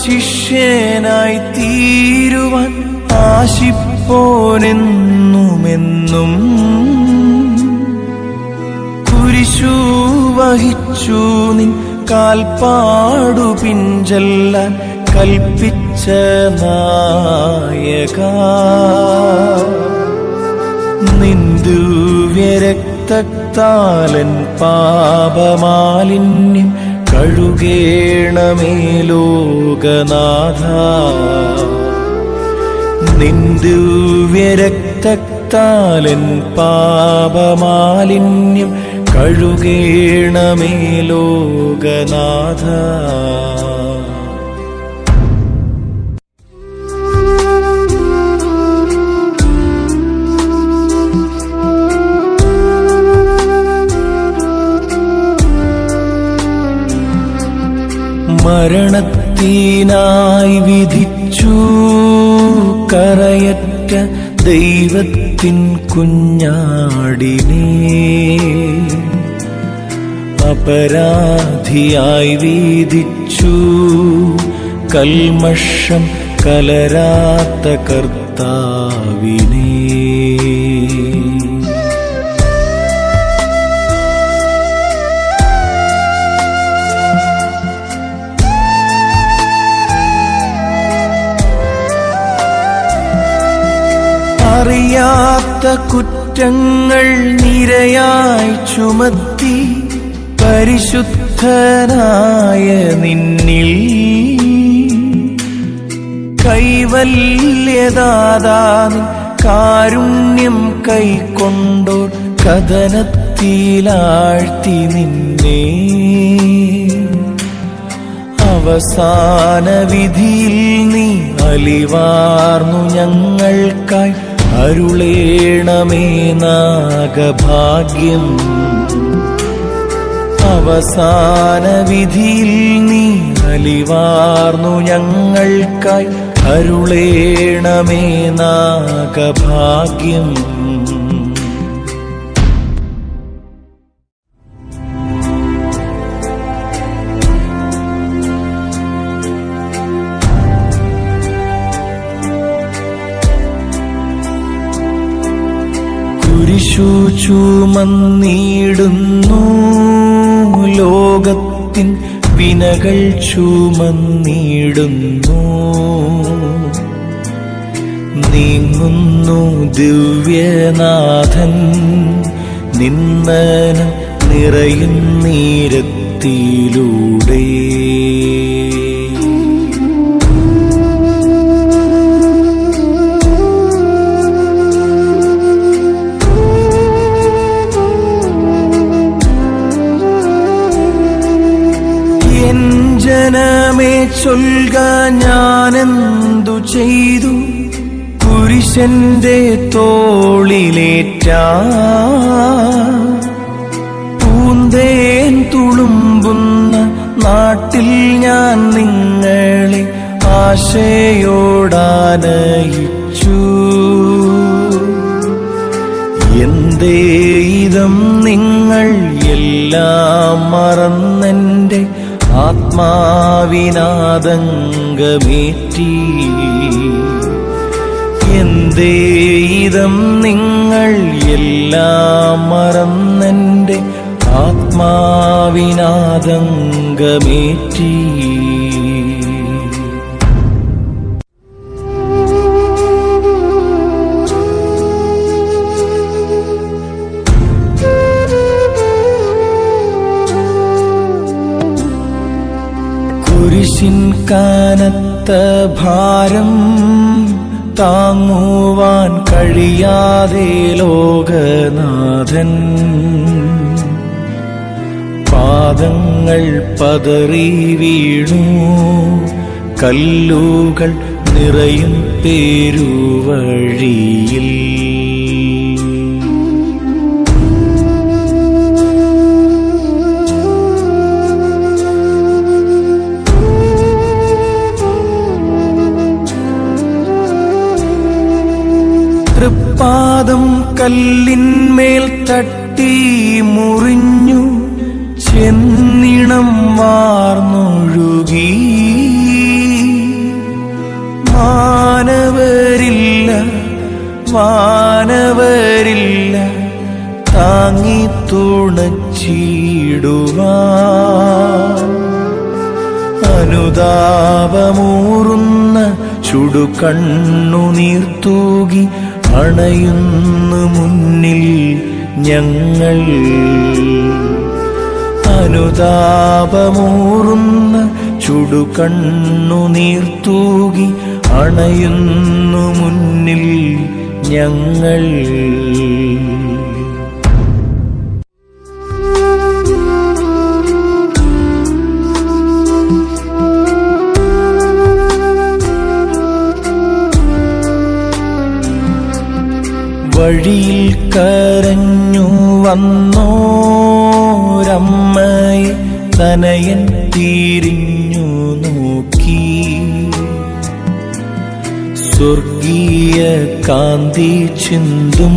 ശിഷ്യനായി തീരുവാൻ ആശിപ്പോനെന്നുമെന്നും കുരിശു വഹിച്ചു നിൻ കാൽപ്പാടു പിഞ്ചെല്ലാൻ കൽപ്പിച്ച നായക. നിന്ദുവ്യരക്തത്താലൻ പാപമാലിന്യം കഴുകേണമേ ലോകനാഥ നിന്ദുവ്യരക്തത്താലൻ പാപമാലിന്യം കഴുകേണമേ ലോകനാഥ മരണത്തിനായി വിധിച്ചു. കറയറ്റ ദൈവത്തിൻ കുഞ്ഞാടിനെ അപരാധിയായി വീതിച്ചു. കൽമഷം കലരാത്ത കർത്താവിനെ അറിയാത്ത കുറ്റങ്ങൾ നിരയായി ചുമത്തി പരിശുദ്ധനായ നിന്നിൽ കൈവല്യദാതാവിൻ കാരുണ്യം കൈക്കൊണ്ടോ കഥനത്തിലാഴ്ത്തി നിന്നെ. അവസാന വിധിയിൽ നീ അലിവാർന്നു ഞങ്ങൾക്കായി അരുളേണമേ നാഗഭാഗ്യം. അവസാന വിധിയിൽ നീ അലിവാർന്നു ഞങ്ങൾക്കായി. അരുളേണമേ നാഗഭാഗ്യം. ചുമന്നിടുന്നു. ലോകത്തിൻ വിനകൾ ചുമന്നിടുന്നു. നീങ്ങുന്നു ദിവ്യനാഥൻ നിന്നനം നിറയും നീരത്തിലൂടെ ചൊൽക ഞാനെന്തു ചെയ്തു? പുരുഷന്റെ തോളിലേറ്റ പൂന്തേൻ തുളുമ്പുന്ന നാട്ടിൽ ഞാൻ നിങ്ങളെ ആശയോടാനയിച്ചു. എന്തേ ഇതം നിങ്ങൾ എല്ലാം മറന്നെന്റെ ആത്മാവിനാദംഗമേറ്റി. എന്തേ ഇതം നിങ്ങൾ എല്ലാം മറന്നെന്റെ ആത്മാവിനാദംഗമേറ്റി. കാനത്ത ഭാരം താങ്ങുവാൻ കഴിയാതെ ലോകനാഥൻ. പാദങ്ങൾ പതറി വീണു കല്ലുകൾ നിറയും പേരുവഴിയിൽ. തൃപ്പാദം കല്ലിന്മേൽ തട്ടി മുറിഞ്ഞു ചെന്നിണം വാർന്നൊഴുകി. മാനവരില്ല മാനവരില്ല താങ്ങി തുണച്ചിടുവാ അനുതാപമൂറുന്ന ചുടുകണ്ണുനീർത്തൂകി അണയുന്നു മുന്നിൽ ഞങ്ങൾ അനുതാപമൂറുന്ന ചുടുകണ്ണു നീർത്തൂകി അണയുന്നു മുന്നിൽ ഞങ്ങൾ വഴിയിൽ കരഞ്ഞു വന്നോരമ്മയെ തനയൻ തിരിഞ്ഞു നോക്കി. സ്വർഗീയ കാന്തി ചിന്തും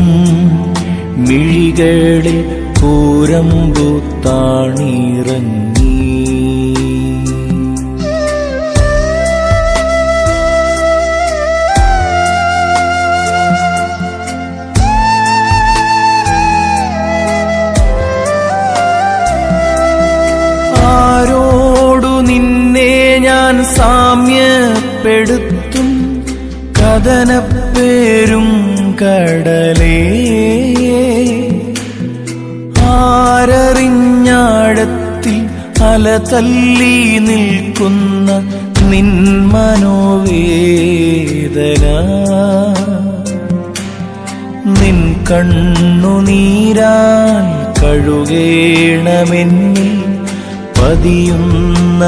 മിഴികളിൽ പൂരമ്പു താണിറങ്ങി. ഞാൻ സാമ്യപ്പെടുത്തും കഥനപ്പേരും കടലേ. ആരറിഞ്ഞാഴത്തിൽ അല തല്ലി നിൽക്കുന്ന നിൻ മനോവേദന. നിൻ കണ്ണുനീരാൻ കഴുകേണമെന്നിൽ പതിയുന്ന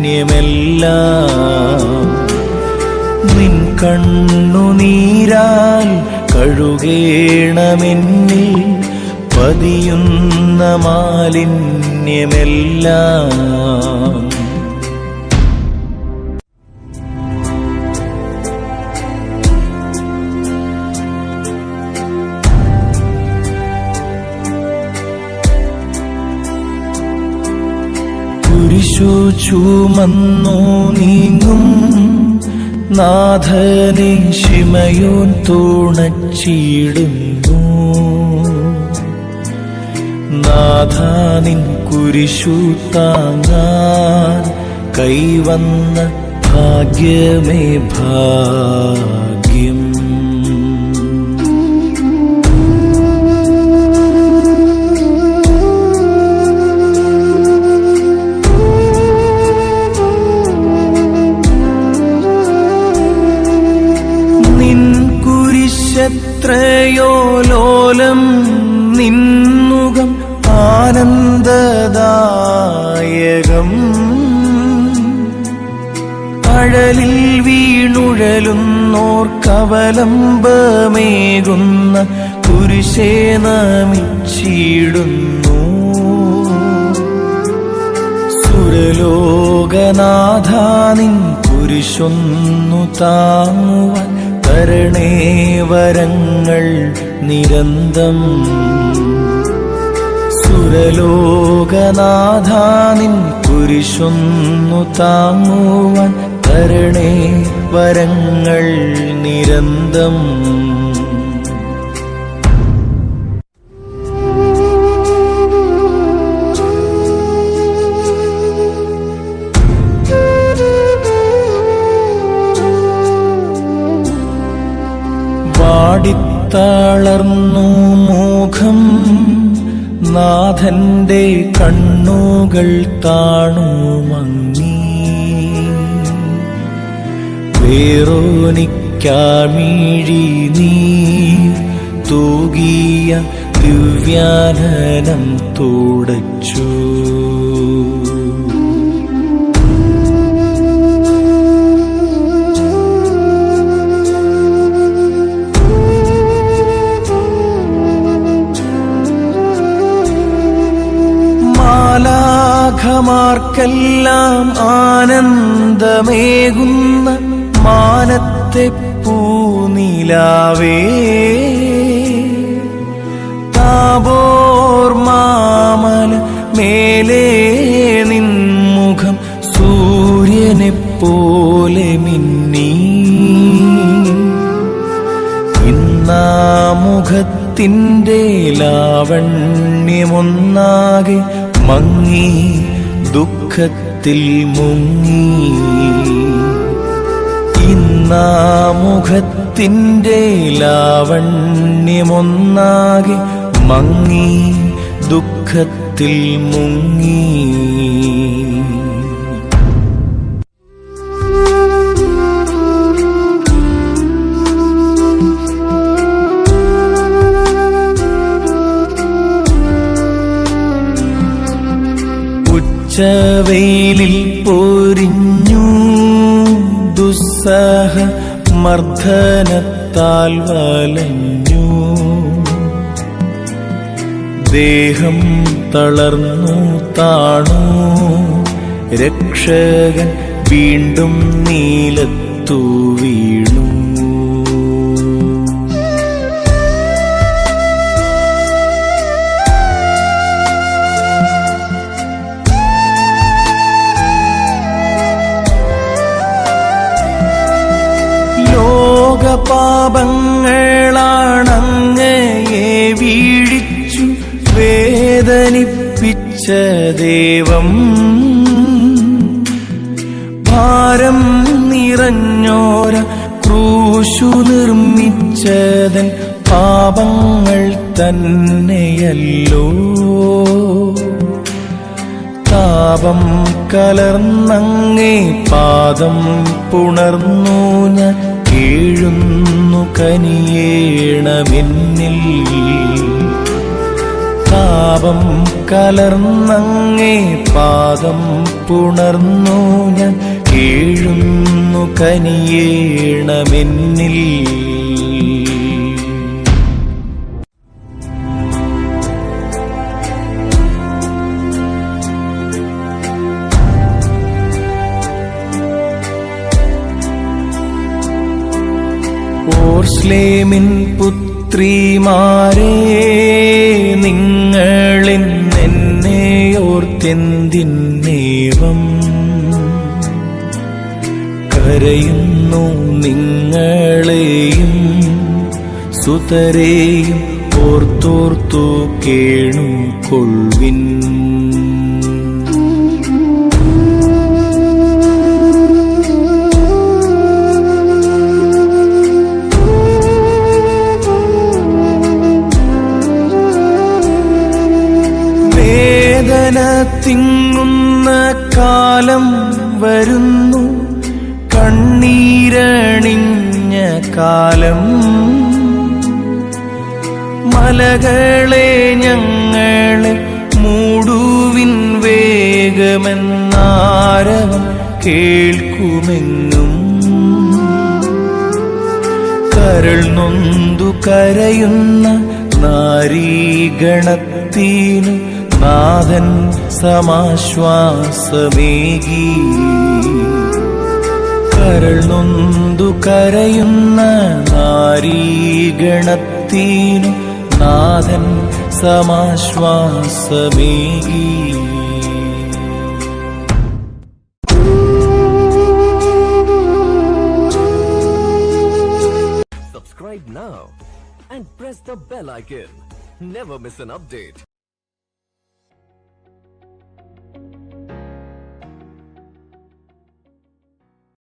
മാലിന്യമെല്ലാം നിൻ കണ്ണുനീരാൽ കഴുകേണമെന്നിൽ പതിയുന്ന മാലിന്യമെല്ലാം കുരിശു ചുമന്നു നീങ്ങും നാഥനെ ശിമയോൻ തുണച്ചിടുന്നു. നാഥാനിൻ കുരിശു താങ്ങാൻ കൈവന്ന ഭാഗ്യമേ ഭാഗ്യം കുരിശത്രയോ ലോലം നിന്നുകം ആനന്ദദായകം. അഴലിൽ വീണുഴലുന്നോർക്കവലംബമേകുന്ന കുരിശേ നമിച്ചിടുന്നു സുരലോകനാഥാനിൻ കുരിശൊന്നു താങ്ങുവാൻ തരണേ വരങ്ങൾ നിരന്തം. സുരലോകനാഥാനിൻ കുരിശൊന്നു താങ്ങുവാൻ തരണേ വരങ്ങൾ നിരന്തം. നാഥന്റെ കണ്ണുകൾ കാണുമങ്ങി. വേറോനിക്കാമീഴി വേറോനിക്ക നീ തൂകിയ ദിവ്യാനനം തുടച്ചു. മാലാഖമാർക്കെല്ലാം ആനന്ദമേകുന്ന മാനത്തെ പൂനിലാവേ താബോർ മാമല മേലേ നിൻമുഖം സൂര്യനെ പോലെ മിന്നി. ഇന്നാമുഖത്തിന്റെ ലാവണ്യമൊന്നാകെ മങ്ങി ദുഃഖത്തിൽ മുങ്ങി. ഇന്നാമുഖത്തിന്റെ ലാവണ്യമൊന്നാകെ മങ്ങി. ദുഃഖത്തിൽ മുങ്ങി. ഉച്ചവെയിലിൽ പൊരിഞ്ഞു. ദുസ്സഹ മർദ്ദനത്താൽ വലഞ്ഞു. ദേഹം തളർന്നു താണു. രക്ഷകൻ വീണ്ടും നീലത്തു വീണു. ലോകപാപങ്ങളാണങ്ങയെ വീഴിച്ചു വേദനിപ്പിച്ച ദൈവം. ഭാരം നിറഞ്ഞോര ക്രൂശു നിർമ്മിച്ചതൻ പാപങ്ങൾ തന്നെയല്ലോ. താപം കലർന്നങ്ങേ പാദം പുണർന്നു ഞാൻ കീഴുന്നു കനിയേണമെന്നിൽ. താപം കലർന്നങ്ങേ പാദം പുണർന്നു ഞാൻ കീഴുന്നു കനിയേണമെന്നിൽ. ഓർസ്ലേമിൻ പുത്രിമാരെ നിങ്ങളിൻ എന്നെ ഓർത്തെന്തിന്നേവം കരയുന്നു നിങ്ങളെയും സുതരെയും ഓർത്തോർത്തു കേണു കൊൾവിൻ തിങ്ങുന്ന കാലം വരുന്നു. കണ്ണീരണിഞ്ഞ കാലം. മലകളെ ഞങ്ങളെ മൂടുവിൻ വേഗമെന്നാരവം കേൾക്കുമെന്നും കരൾ നൊന്തു കരയുന്ന നാരീഗണത്തിനു നാഥൻ സമാശ്വാസമേകി കരൾ നൊന്തു കരയുന്ന നാരീഗണത്തിനു നാഥൻ സമാശ്വാസമേകി Subscribe now and press the bell icon. Never miss an update.